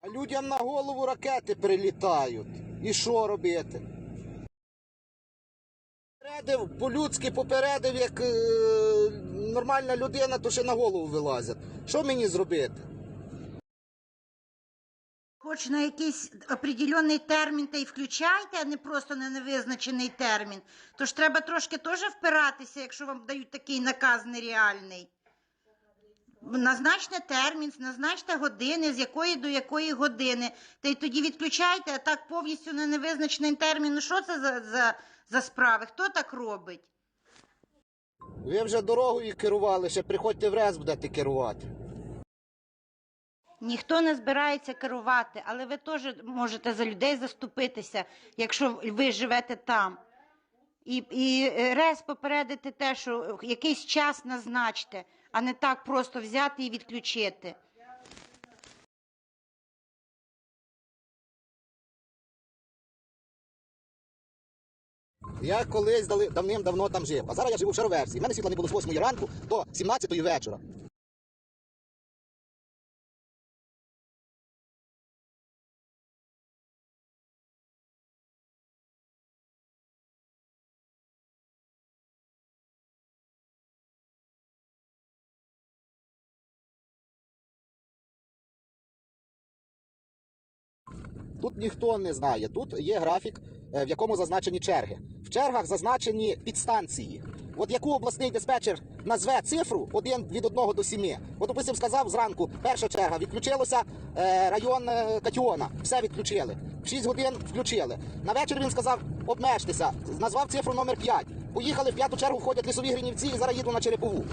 А людям на голову ракети прилітають. І що робити? Попередив, по-людськи попередив, як е, нормальна людина, то ще на голову вилазять. Що мені зробити? Хоч на якийсь определенний термін та й включайте, а не просто на невизначений термін. Тож треба трошки теж впиратися, якщо вам дають такий наказ нереальний. Назначте термін, назначте години, з якої до якої години. Та й тоді відключайте, а так повністю на невизначений термін. Ну що це за, за, за справи? Хто так робить? Ви вже дорогою керували, ще приходьте в РЕС будете керувати. Ніхто не збирається керувати, але ви теж можете за людей заступитися, якщо ви живете там. І, і е, рез попередити те, що якийсь час назначте, а не так просто взяти і відключити. Я колись давним-давно там жив, а зараз я живу в Шароверсі. У мене світла не було з 8 ранку до 17 вечора. Тут ніхто не знає. Тут є графік, е, в якому зазначені черги. В чергах зазначені підстанції. От яку обласний диспетчер назве цифру один від 1 до 7. От, допустим, сказав зранку, перша черга, відключилося е, район е, Катіона, все відключили. В 6 годин включили. На вечір він сказав, обмежтеся, назвав цифру номер 5. Поїхали в п'яту чергу, входять лісові гринівці і зараз їду на Черепову.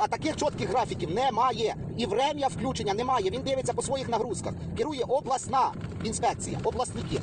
А таких чітких графіків немає. І врем'я включення немає. Він дивиться по своїх нагрузках. Керує обласна інспекція, обласники.